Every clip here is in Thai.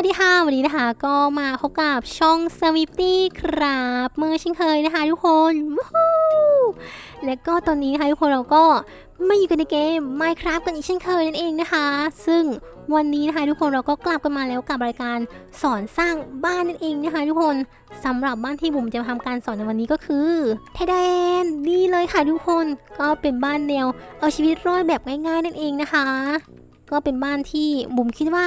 วัสดีค่ะ วันนี้นะคะก็มาพบกับช่อง s w i f t y ครับเมื่อเช่นเคยนะคะทุกคนและก็ตอนนี้นะคะทุกคนเราก็มาอยู่กันในเกม Minecraft กันอีกเช่นเคยนั่นเองนะคะ ซึ่งวันนี้นะคะทุกคนเราก็กลับกันมาแล้วกับรายการสอนสร้างบ้านนั่นเองนะคะทุกคนสำหรับบ้านที่บุ๋มจะมาทำการสอนในวันนี้ก็คือไทยแดนนี่เลยค่ะทุกคนก็เป็นบ้านแนวเอาชีวิตรอดแบบง่าย ๆ นั่นเองนะคะ ก็เป็นบ้านที่บุ๋มคิดว่า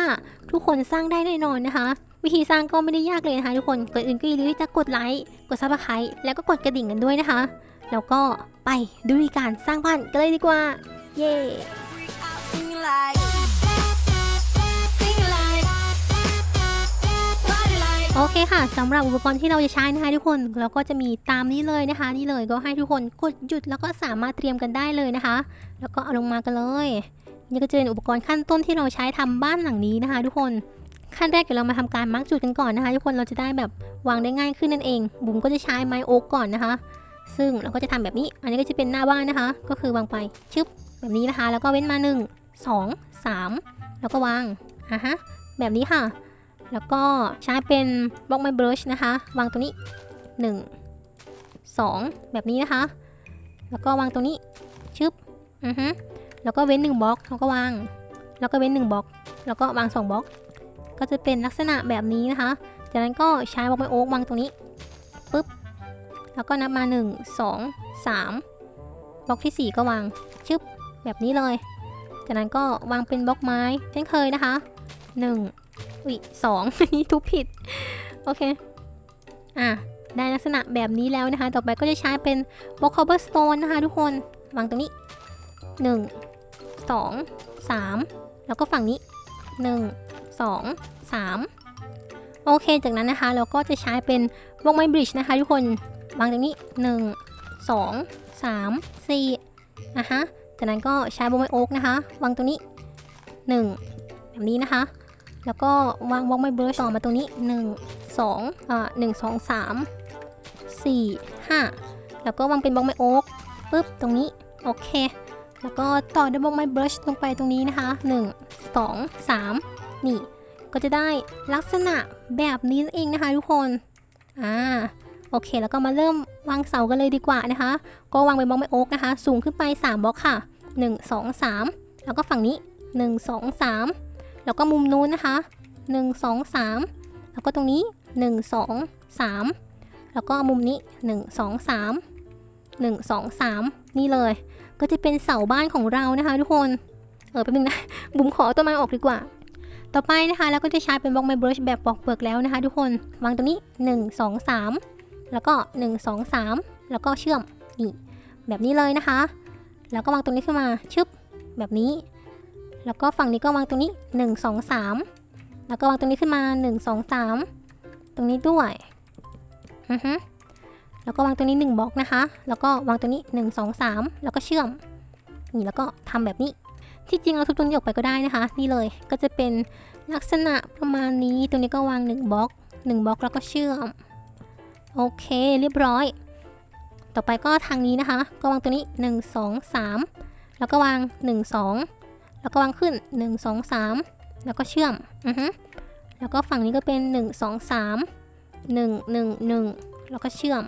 ทุกคนสร้างได้แน่นอนนะคะ วิธีสร้างก็ไม่ได้ยากเลยนะคะทุกคนก่อนอื่นก็อย่าลืมที่จะกดไลค์กดซับสไครต์แล้วก็กดกระดิ่งกันด้วยนะคะ แล้วก็ไปดูวิธีการสร้างบ้านกันเลยดีกว่า เย้โอเคค่ะสำหรับอุปกรณ์ที่เราจะใช้นะคะทุกคนเราก็จะมีตามนี้เลยนะคะ นี่เลยก็ให้ทุกคนกดหยุดแล้วก็สามารถเตรียมกันได้เลยนะคะ แล้วก็เอาลงมากันเลย นี่ก็จะเป็นอุปกรณ์ขั้นต้นที่เราใช้ทำบ้านหลังนี้นะคะ ทุกคนขั้นแรกเดี๋ยวเรามาทำการมาร์กจุดกันก่อนนะคะทุกคนเราจะได้แบบวางได้ง่ายขึ้นนั่นเอง บุ๋มก็จะใช้ไม้โอ๊กก่อนนะคะ ซึ่งเราก็จะทำแบบนี้ อันนี้ก็จะเป็นหน้าบ้านนะคะ ก็คือวางไปชึบแบบนี้นะคะ แล้วก็เว้นมา 1 2 3 แล้วก็วางอะฮะแบบนี้ค่ะ แล้วก็ใช้เป็นบล็อกไม้บรัชนะคะ วางตรงนี้ 1 2 แบบนี้นะคะ แล้วก็วางตรงนี้ชึบอือฮึ แล้วก็เว้น1บล็อกแล้วก็วาง แล้วก็เว้น1บล็อก แล้วก็วาง2บล็อก ก็จะเป็นลักษณะแบบนี้นะคะ จากนั้นก็ใช้บล็อกไม้โอ๊กวางตรงนี้ปุ๊บ แล้วก็นับมา 1 2 3 บล็อกทีสี่ 4 ก็วางชึบแบบนี้เลย จากนั้นก็วางเป็นบล็อกไม้เช่นเคยนะคะ 1อุ้ยสองนี่ทุบผิด โอเค อะได้ลักษณะแบบนี้แล้วนะคะ ต่อไปก็จะใช้เป็นบล็อกคอเบอร์สโตนนะคะทุกคน วางตรงนี้ 1 2 3 แล้วก็ฝั่งนี้ 1 2 3 โอเค จากนั้นนะคะ เราก็จะใช้เป็นบล็อกไม้บริดจ์นะคะทุกคนวางตรงนี้ 1 2 3 4อะฮะจากนั้นก็ใช้บล็อกไม้โอ๊กนะคะ วางตรงนี้ 1 แบบนี้นะคะ แล้วก็วางบล็อกไม้เบรชต่อมาตรงนี้ 1 2อ่า1 2 3 4 5 แล้วก็วางเป็นบล็อกไม้โอ๊กปึ๊บ ตรงนี้ โอเค แล้วก็ต่อด้วยบล็อกไม้เบรชลงไปตรงนี้นะคะ 1 2 3 นี่ ก็จะได้ลักษณะแบบนี้นั่นเองนะคะทุกคน อ่า โอเค แล้วก็มาเริ่มวางเสากันเลยดีกว่านะคะ ก็วางเป็นบล็อกไม้โอ๊กนะคะ สูงขึ้นไป 3บล็อกค่ะ 1 2 3 แล้วก็ฝั่งนี้ 1 2 3 แล้วก็มุมนู้นนะคะ 1 2 3 แล้วก็ตรงนี้ 1 2 3 แล้วก็มุมนี้ 1 2 3 1 2 3 นี่เลย ก็จะเป็นเสาบ้านของเรานะคะทุกคน เออแป๊บนึงนะ บุ๋มขอต้นไม้ออกดีกว่า ต่อไปนะคะแล้วก็จะใช้เป็นบล็อกไม้บรัชแบบปอกเปลือกแล้วนะคะ ทุกคน วางตรงนี้ 1 2 3 แล้วก็ 1 2 3 แล้วก็เชื่อม นี่ แบบนี้เลยนะคะ แล้วก็วางตรงนี้ขึ้นมา ชึบ แบบนี้ แล้วก็ฝั่งนี้ก็วางตรงนี้ 1 2 3 แล้วก็วางตรงนี้ขึ้นมา 1 2 3 ตรงนี้ด้วย อือฮึ แล้วก็วางตรงนี้1บล็อกนะคะ แล้วก็วางตรงนี้ 1 2 3 แล้วก็เชื่อม นี่แล้วก็ทำแบบนี้ ที่จริงเราทุบตรงนี้ออกไปก็ได้นะคะ นี่เลยก็จะเป็นลักษณะประมาณนี้ตรงนี้ก็วาง1บล็อก1บล็อกแล้วก็เชื่อม โอเคเรียบร้อย ต่อไปก็ทางนี้นะคะ ก็วางตรงนี้ 1 2 3 แล้วก็วาง 1 2 แล้วก็วางขึ้น 1 2 3 แล้วก็เชื่อม อือฮึแล้วก็ฝั่งนี้ก็เป็น 1 2 3 1 1 1 แล้วก็เชื่อม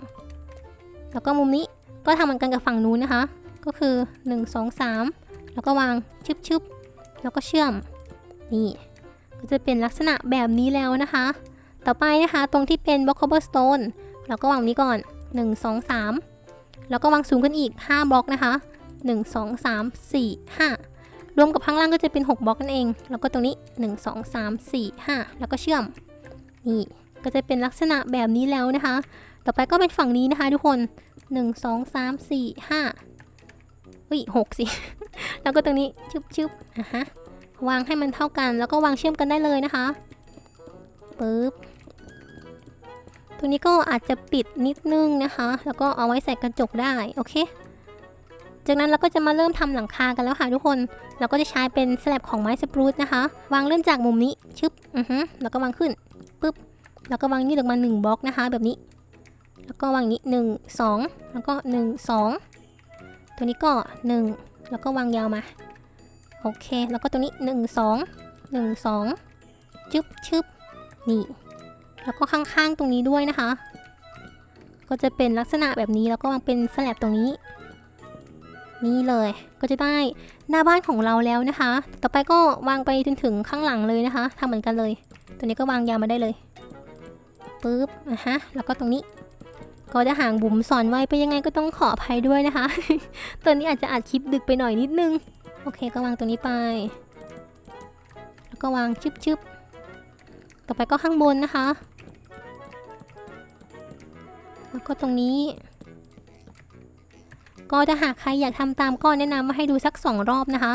แล้วก็มุมนี้ก็ทำเหมือนกันกับฝั่งนู้นนะคะ ก็คือ 1 2 3 แล้วก็วางชึบชึบแล้วก็เชื่อม นี่ ก็จะเป็นลักษณะแบบนี้แล้วนะคะ ต่อไปนะคะตรงที่เป็นบล็อกคอเบอร์สโตนเราก็วางนี้ก่อน 1 2 3 แล้วก็วางสูงขึ้นอีก 5 บล็อกนะคะ 1 2 3 4 5 รวมกับข้างล่างก็จะเป็น 6 บล็อกนั่นเอง แล้วก็ตรงนี้ 1 2 3 4 5 แล้วก็เชื่อม นี่ ก็จะเป็นลักษณะแบบนี้แล้วนะคะ ต่อไปก็เป็นฝั่งนี้นะคะทุกคน 1 2 3 4 5อุ้ย6สิ แล้วก็ตรงนี้ชึบชึบอะฮะ วางให้มันเท่ากัน แล้วก็วางเชื่อมกันได้เลยนะคะปึ๊บตรงนี้ก็อาจจะปิดนิดนึงนะคะ แล้วก็เอาไว้ใส่กระจกได้ โอเค จากนั้นเราก็จะมาเริ่มทำหลังคากันแล้วค่ะทุกคน เราก็จะใช้เป็นสลับของไม้สปรูตนะคะ วางเริ่มจากมุมนี้ ชึบ อือฮึแล้วก็วางขึ้นปึ๊บ แล้วก็วางนี่ลงมา1บล็อกนะคะ แบบนี้ แล้วก็วางอย่างนี้ 1 2 แล้วก็ 1 2 ตัวนี้ก็ 1 แล้วก็วางยาวมา โอเค แล้วก็ตัวนี้ 1 2 1 2ชึบชึบนี่ แล้วก็ข้างๆตรงนี้ด้วยนะคะ ก็จะเป็นลักษณะแบบนี้แล้วก็วางเป็นสแลบตรงนี้ นี่เลย ก็จะได้หน้าบ้านของเราแล้วนะคะ ต่อไปก็วางไปจนถึงข้างหลังเลยนะคะทำเหมือนกันเลย ตัวนี้ก็วางยาวมาได้เลยปึ๊บอะฮะ แล้วก็ตรงนี้ ก็จะห่างบุ๋มสอนไว้ไปยังไงก็ต้องขออภัยด้วยนะคะตัวนี้อาจจะอัดคลิปดึกไปหน่อยนิดนึง โอเคก็วางตรงนี้ไป แล้วก็วางชึบชึบต่อไปก็ข้างบนนะคะ แล้วก็ตรงนี้ ก็ถ้าหากใครอยากทำตามก็แนะนำมาให้ดูสักสองรอบนะคะ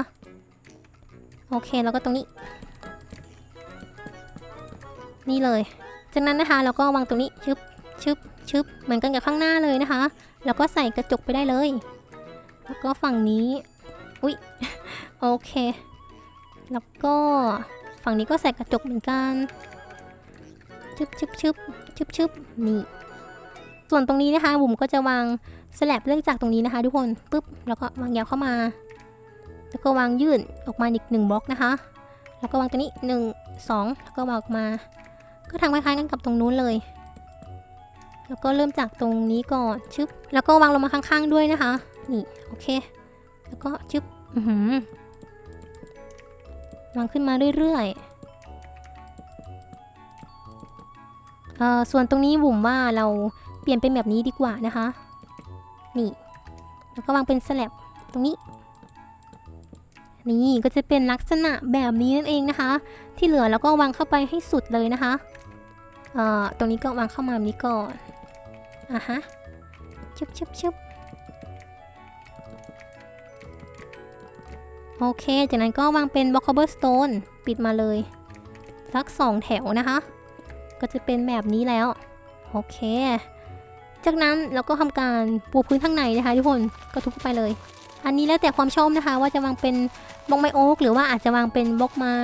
โอเคแล้วก็ตรงนี้ นี่เลย จากนั้นนะคะเราก็วางตรงนี้ชึบ ชึบชึบเหมือนกันกับข้างหน้าเลยนะคะ แล้วก็ใส่กระจกไปได้เลย แล้วก็ฝั่งนี้ อุ๊ย โอเค แล้วก็ฝั่งนี้ก็ใส่กระจกเหมือนกันชึบชึบชึบชึบชึบนี่ ส่วนตรงนี้นะคะบุ๋มก็จะวางสแลบเรื่องจากตรงนี้นะคะ ทุกคนปึ๊บ แล้วก็วางยาวเข้ามา แล้วก็วางยื่นออกมาอีกหนึ่งบล็อกนะคะ แล้วก็วางตัวนี้หนึ่งสองแล้วก็วางออกมา ก็ทำคล้ายๆกันกับตรงนู้นเลย แล้วก็เริ่มจากตรงนี้ก่อนชึบแล้วก็วางลงมาข้างๆด้วยนะคะ นี่โอเค แล้วก็ชึบอือหือวางขึ้นมาเรื่อยๆเอ่อส่วนตรงนี้บุ๋มว่าเราเปลี่ยนเป็นแบบนี้ดีกว่านะคะ นี่ แล้วก็วางเป็นสแลบตรงนี้ นี่ก็จะเป็นลักษณะแบบนี้นั่นเองนะคะ ที่เหลือแล้วก็วางเข้าไปให้สุดเลยนะคะ เอ่อ ตรงนี้ก็วางเข้ามาแบบนี้ก่อน อะฮะชึบชึบชึบโอเค จากนั้นก็วางเป็นบล็อก cobblestone ปิดมาเลย สักสองแถวนะคะ ก็จะเป็นแบบนี้แล้ว โอเค จากนั้นเราก็ทำการปูพื้นข้างในนะคะทุกคนก็ทุบไปเลย อันนี้แล้วแต่ความชอบนะคะ ว่าจะวางเป็นบล็อกไม้โอ๊กหรือว่าอาจจะวางเป็นบล็อกไม้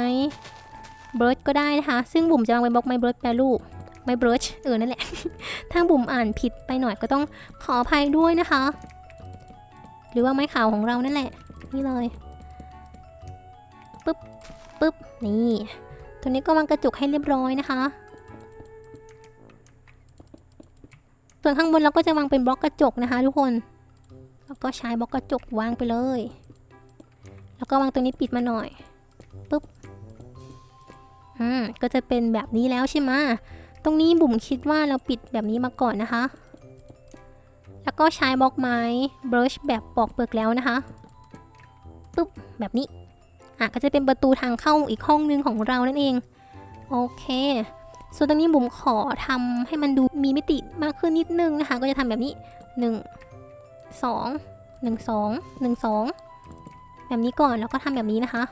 เบิร์ดก็ได้นะคะ ซึ่งบุ๋มจะวางเป็นบล็อกไม้เบิร์ดแปรรูป ไม้เบิร์ดเออนั่นแหละ ถ้าบุ๋มอ่านผิดไปหน่อยก็ต้องขออภัยด้วยนะคะ หรือว่าไม้ขาวของเรานั่นแหละ นี่เลยปึ๊บปึ๊บนี่ตัวนี้ก็วางกระจุกให้เรียบร้อยนะคะ ส่วนข้างบนเราก็จะวางเป็นบล็อกกระจกนะคะทุกคนแล้วก็ใช้บล็อกกระจกวางไปเลย แล้วก็วางตัวนี้ปิดมาหน่อยปุ๊บอืมก็จะเป็นแบบนี้แล้วใช่ไหม ตรงนี้บุ๋มคิดว่าเราปิดแบบนี้มาก่อนนะคะ แล้วก็ใช้บล็อกไม้บรัชแบบปอกเปลือกแล้วนะคะปุ๊บแบบนี้อะก็จะเป็นประตูทางเข้าอีกห้องนึงของเรานั่นเอง โอเค ส่วนตรงนี้บุ๋มขอทำให้มันดูมีมิติมากขึ้นนิดนึงนะคะ ก็จะทำแบบนี้ 1 2 1 2 1 2 แบบนี้ก่อนแล้วก็ทำแบบนี้นะคะ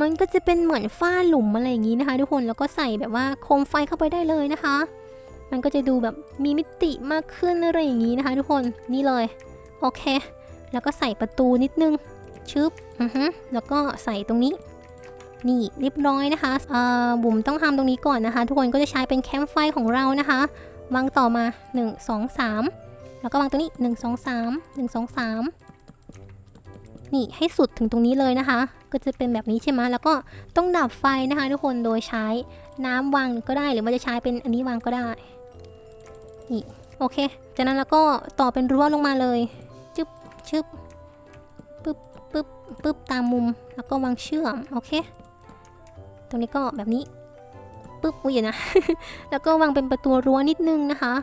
มันก็จะเป็นเหมือนฝ้าหลุมอะไรอย่างนี้นะคะ ทุกคนแล้วก็ใส่แบบว่าโคมไฟเข้าไปได้เลยนะคะ มันก็จะดูแบบมีมิติมากขึ้นอะไรอย่างนี้นะคะ ทุกคนนี่เลยโอเค แล้วก็ใส่ประตูนิดนึงชึบอือฮึแล้วก็ใส่ตรงนี้นี่เรียบร้อยนะคะเอ่อบุ๋มต้องทำตรงนี้ก่อนนะคะ ทุกคนก็จะใช้เป็นแคมป์ไฟของเรานะคะวางต่อมา 1 2 3 แล้วก็วางตรงนี้ 1 2 3 1 2 3 นี่ให้สุดถึงตรงนี้เลยนะคะ ก็จะเป็นแบบนี้ใช่ไหมแล้วก็ต้องดับไฟนะคะทุกคนโดยใช้น้ำวางก็ได้หรือว่าจะใช้เป็นอันนี้วางก็ได้นี่โอเค จากนั้นแล้วก็ต่อเป็นรั้วลงมาเลยจึ๊บชึบปึ๊บปึ๊บปึ๊บตามมุมแล้วก็วางเชื่อมโอเค ตรงนี้ก็แบบนี้ปึ๊บอุ้ยนะ แล้วก็วางเป็นประตูรั้วนิดนึงนะคะ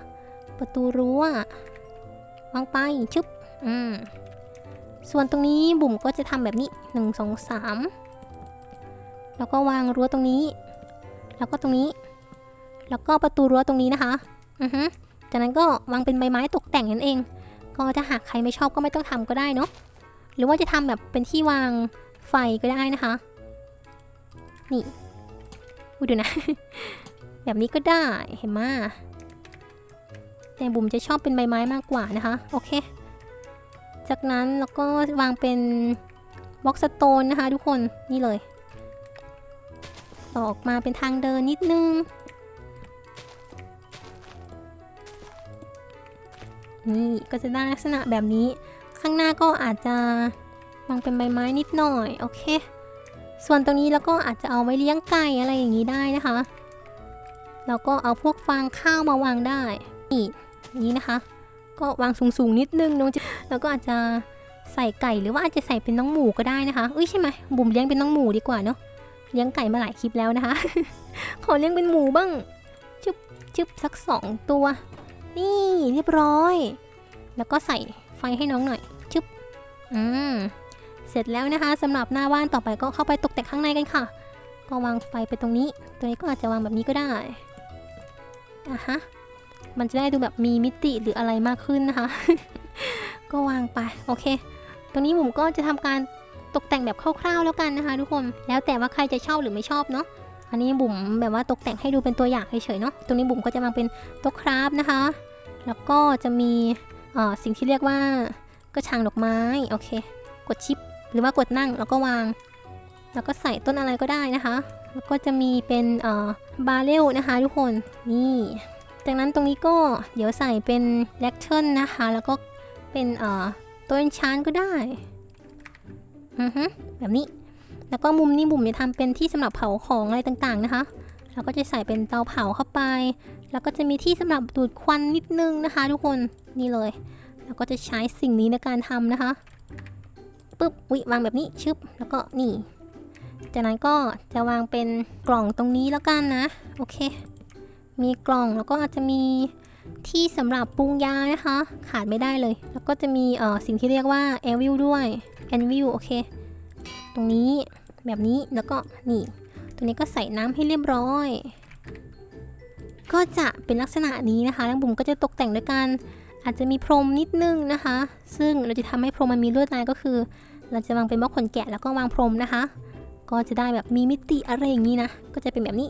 ประตูรั้ววางไปชึบอืม ส่วนตรงนี้บุ๋มก็จะทำแบบนี้หนึ่งสองสามแล้วก็วางรั้วตรงนี้ แล้วก็ตรงนี้ แล้วก็ประตูรั้วตรงนี้นะคะอือฮึจากนั้นก็วางเป็นใบไม้ตกแต่งนั่นเอง ก็ถ้าหากใครไม่ชอบก็ไม่ต้องทำก็ได้เนาะหรือว่าจะทำแบบเป็นที่วางไฟก็ได้นะคะ นี่อุ้ยดูนะ แบบนี้ก็ได้เห็นไหมยแต่บุ๋มจะชอบเป็นใบไม้มากกว่านะคะ โอเค จากนั้นแล้วก็วางเป็นบล็อกสโตนนะคะ ทุกคนนี่เลย ต่อออกมาเป็นทางเดินนิดนึงนี่ก็จะได้ลักษณะแบบนี้ ข้างหน้าก็อาจจะวางเป็นใบไม้นิดหน่อยโอเค ส่วนตรงนี้แล้วก็อาจจะเอาไว้เลี้ยงไก่อะไรอย่างนี้ได้นะคะแล้วก็เอาพวกฟางข้าวมาวางได้นี่นี้นะคะ ก็วางสูงๆนิดนึงน้องจะแล้วก็อาจจะใส่ไก่หรือว่าอาจจะใส่เป็นน้องหมูก็ได้นะคะอุ้ยใช่ไหมบุ๋มเลี้ยงเป็นน้องหมูดีกว่าเนาะเลี้ยงไก่มาหลายคลิปแล้วนะคะ ขอเลี้ยงเป็นหมูบ้างชึบชึบสักสองตัว นี่เรียบร้อย แล้วก็ใส่ไฟให้น้องหน่อยชึบอืมเสร็จแล้วนะคะสำหรับหน้าบ้านต่อไปก็เข้าไปตกแต่งข้างในกันค่ะ ก็วางไฟไปตรงนี้ ตัวนี้ก็อาจจะวางแบบนี้ก็ได้อะฮะ มันจะได้ดูแบบมีมิติหรืออะไรมากขึ้นนะคะ ก็วางไปโอเค ตรงนี้บุ๋มก็จะทำการตกแต่งแบบคร่าวๆแล้วกันนะคะทุกคน แล้วแต่ว่าใครจะชอบหรือไม่ชอบเนาะ อันนี้บุ๋มแบบว่าตกแต่งให้ดูเป็นตัวอย่างเฉยๆเนาะ ตรงนี้บุ๋มก็จะวางเป็นโต๊ะคราฟนะคะ แล้วก็จะมีสิ่งที่เรียกว่ากระถางดอกไม้โอเค กดชิป หรือว่ากดนั่งแล้วก็วาง แล้วก็ใส่ต้นอะไรก็ได้นะคะ แล้วก็จะมีเป็นบาเรลนะคะ ทุกคน นี่ จากนั้นตรงนี้ก็เดี๋ยวใส่เป็นแลคเทิลนะคะ แล้วก็เป็นเอ่อตัวเอนชานก็ได้ อือฮึแบบนี้ แล้วก็มุมนี้บุ๋มจะทำเป็นที่สำหรับเผาของอะไรต่างๆนะคะแล้วก็จะใส่เป็นเตาเผาเข้าไป แล้วก็จะมีที่สำหรับดูดควันนิดนึงนะคะ ทุกคนนี่เลย แล้วก็จะใช้สิ่งนี้ในการทำนะคะปึ๊บวิวางแบบนี้ชึบแล้วก็นี่ จากนั้นก็จะวางเป็นกล่องตรงนี้แล้วกันนะ โอเค มีกล่องแล้วก็อาจจะมีที่สำหรับปรุงยานะคะ ขาดไม่ได้เลย แล้วก็จะมีเอ่อสิ่งที่เรียกว่า a อวิลด้วย a อวิลโอเค ตรงนี้แบบนี้แล้วก็นี่ตรงนี้ก็ใส่น้ำให้เรียบร้อย ก็จะเป็นลักษณะนี้นะคะแล้วบุ๋มก็จะตกแต่งด้วยการอาจจะมีพรมนิดนึงนะคะ ซึ่งเราจะทำให้พรมมันมีลวดลายก็คือ เราจะวางเป็นบล็อกขนแกะแล้วก็วางพรมนะคะ ก็จะได้แบบมีมิติอะไรอย่างนี้นะ ก็จะเป็นแบบนี้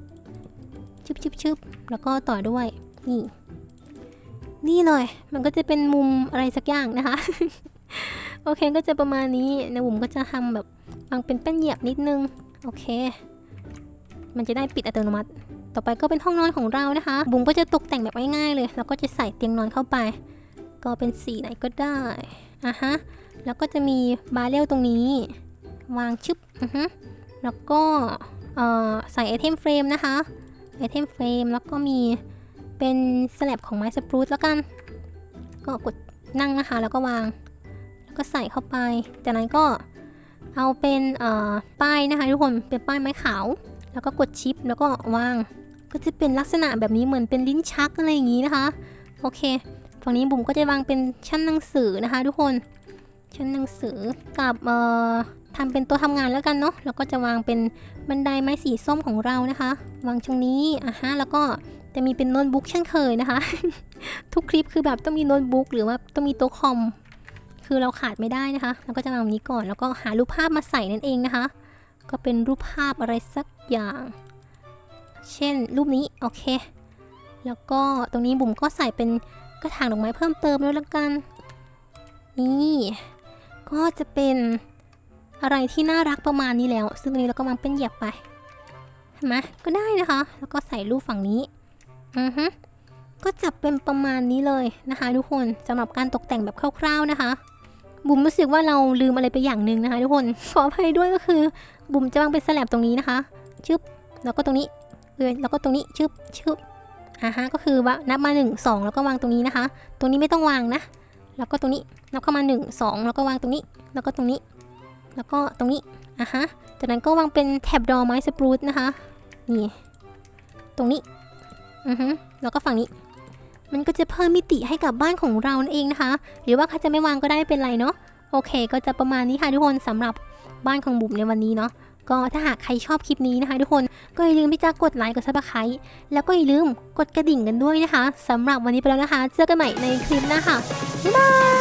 ชึบชึบชึบแล้วก็ต่อด้วย นี่ นี่เลย มันก็จะเป็นมุมอะไรสักอย่างนะคะ โอเคก็จะประมาณนี้นะบุ๋มก็จะทำแบบวางเป็นแป้นเหยียบนิดนึง โอเค มันจะได้ปิดอัตโนมัติ ต่อไปก็เป็นห้องนอนของเรานะคะ บุ๋มก็จะตกแต่งแบบง่ายๆเลย แล้วก็จะใส่เตียงนอนเข้าไป ก็เป็นสีไหนก็ได้อะฮะ แล้วก็จะมีบาเรลตรงนี้ วางชึบอือฮึแล้วก็เอ่อใส่ไอเทมเฟรมนะคะ ไอเทมเฟรมแล้วก็มีเป็นสลับของไม้สปรูตแล้วกัน ก็กดนั่งนะคะ แล้วก็วาง แล้วก็ใส่เข้าไป จากนั้นก็เอาเป็นเอ่อป้ายนะคะทุกคนเป็นป้ายไม้ขาว แล้วก็กดชิปแล้วก็วาง ก็จะเป็นลักษณะแบบนี้เหมือนเป็นลิ้นชักอะไรอย่างนี้นะคะโอเคฝั่งนี้บุ๋มก็จะวางเป็นชั้นหนังสือนะคะ ทุกคน ชั้นหนังสือกับเอ่อ ทำเป็นโต๊ะทำงานแล้วกันเนาะแล้วก็จะวางเป็นบันไดไม้สีส้มของเรานะคะ วางตรงนี้อะฮะแล้วก็จะมีเป็นโน้ตบุ๊กเช่นเคยนะคะ ทุกคลิปคือแบบต้องมีโน้ตบุ๊กหรือว่าต้องมีโต๊ะคอมคือเราขาดไม่ได้นะคะแล้วก็จะวางแบบนี้ก่อน แล้วก็หารูปภาพมาใส่นั่นเองนะคะ ก็เป็นรูปภาพอะไรสักอย่าง เช่น รูปนี้โอเค แล้วก็ตรงนี้บุ๋มก็ใส่เป็นกระถางดอกไม้เพิ่มเติมแล้วละกัน นี่ก็จะเป็น อะไรที่น่ารักประมาณนี้แล้ว ซึ่งตรงนี้เราก็วางเป็นเหยียบไปเห็นไหมก็ได้นะคะ แล้วก็ใส่รูปฝั่งนี้อือฮึก็จะเป็นประมาณนี้เลยนะคะ ทุกคนสำหรับการตกแต่งแบบคร่าว ๆนะคะบุ๋มรู้สึกว่าเราลืมอะไรไปอย่างหนึ่งนะคะ ทุกคนขออภัยด้วยก็คือ บุ๋มจะวางเป็นสลับตรงนี้นะคะชึบแล้วก็ตรงนี้เอยแล้วก็ตรงนี้ชึบชึบอ่าฮะก็คือว่านับมา1 2 แล้วก็วางตรงนี้นะคะ ตรงนี้ไม่ต้องวางนะ แล้วก็ตรงนี้นับเข้ามา 1 2 แล้วก็วางตรงนี้ แล้วก็ตรงนี้ แล้วก็ตรงนี้อะฮะจากนั้นก็วางเป็นแถบดอกไม้สปรูตนะคะ นี่ ตรงนี้ อือฮึแล้วก็ฝั่งนี้ มันก็จะเพิ่มมิติให้กับบ้านของเรานั่นเองนะคะ หรือว่าใครจะไม่วางก็ได้เป็นไรเนาะ โอเค ก็จะประมาณนี้ค่ะทุกคนสำหรับบ้านของบุ๋มในวันนี้เนาะ ก็ถ้าหากใครชอบคลิปนี้นะคะ ทุกคน ก็อย่าลืมที่จะกดไลค์ กดซับสไครต์แล้วก็อย่าลืมกดกระดิ่งกันด้วยนะคะสำหรับวันนี้ไปแล้วนะคะ เจอกันใหม่ในคลิปหน้าค่ะบ๊ายบาย